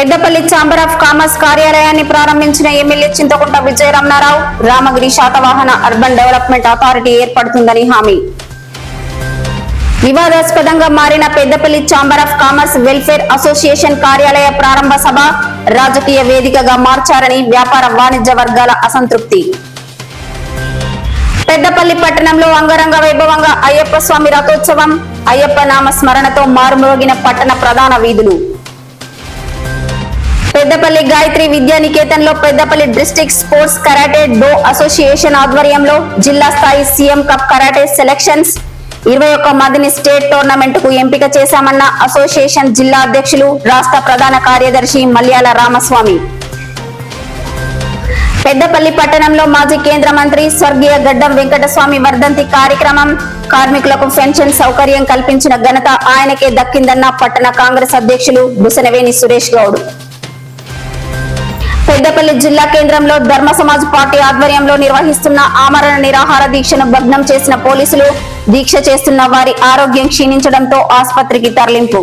Peddapalli chamber of commerce కార్యాలయాన్ని ప్రారంభించిన MLA Chinthakunta Vijaya Ramana Rao Ramagiri Satavahana urban development authority ఏర్పడుతుందని హామీ. వివాదాస్పదంగా మారిన Peddapalli chamber of commerce welfare association కార్యాలయ ప్రారంభ సభ రాజకీయ వేదికగా మార్చారని వ్యాపార వాణిజ్య వర్గాల అసంతృప్తి. పెద్దపల్లి పట్టణంలో అంగరంగ వైభవంగా అయ్యప్ప స్వామి రథోత్సవం అయ్యప్ప నామ స్మరణతో మారుమోగిన పట్టణ ప్రధాన వీధులు. Peddapalli Gayatri విద్యానికేతన్లో Peddapalli district sports karate do association ఆధ్వర్యంలో జిల్లా స్థాయి సీఎం కప్ కరాటే సెలక్షన్స్. ఇరవై ఒక్క మందిని స్టేట్ టోర్నమెంట్కు ఎంపిక చేశామన్న అసోసియేషన్ జిల్లా అధ్యక్షులు రాష్ట్ర ప్రధాన కార్యదర్శి మల్యాల రామస్వామి. పెద్దపల్లి పట్టణంలో మాజీ కేంద్ర మంత్రి స్వర్గీయ గడ్డం వెంకటస్వామి వర్ధంతి కార్యక్రమం. కార్మికులకు పెన్షన్ సౌకర్యం కల్పించిన ఘనత ఆయనకే దక్కిందన్న పట్టణ కాంగ్రెస్ అధ్యక్షులు బుసనవేని సురేష్ గౌడ్. పెద్దపల్లి జిల్లా కేంద్రంలో ధర్మ సమాజ్ పార్టీ ఆధ్వర్యంలో నిర్వహిస్తున్న ఆమరణ నిరాహార దీక్షను భగ్నం చేసిన పోలీసులు దీక్ష చేస్తున్న వారి ఆరోగ్యం క్షీణించడంతో ఆసుపత్రికి తరలింపు.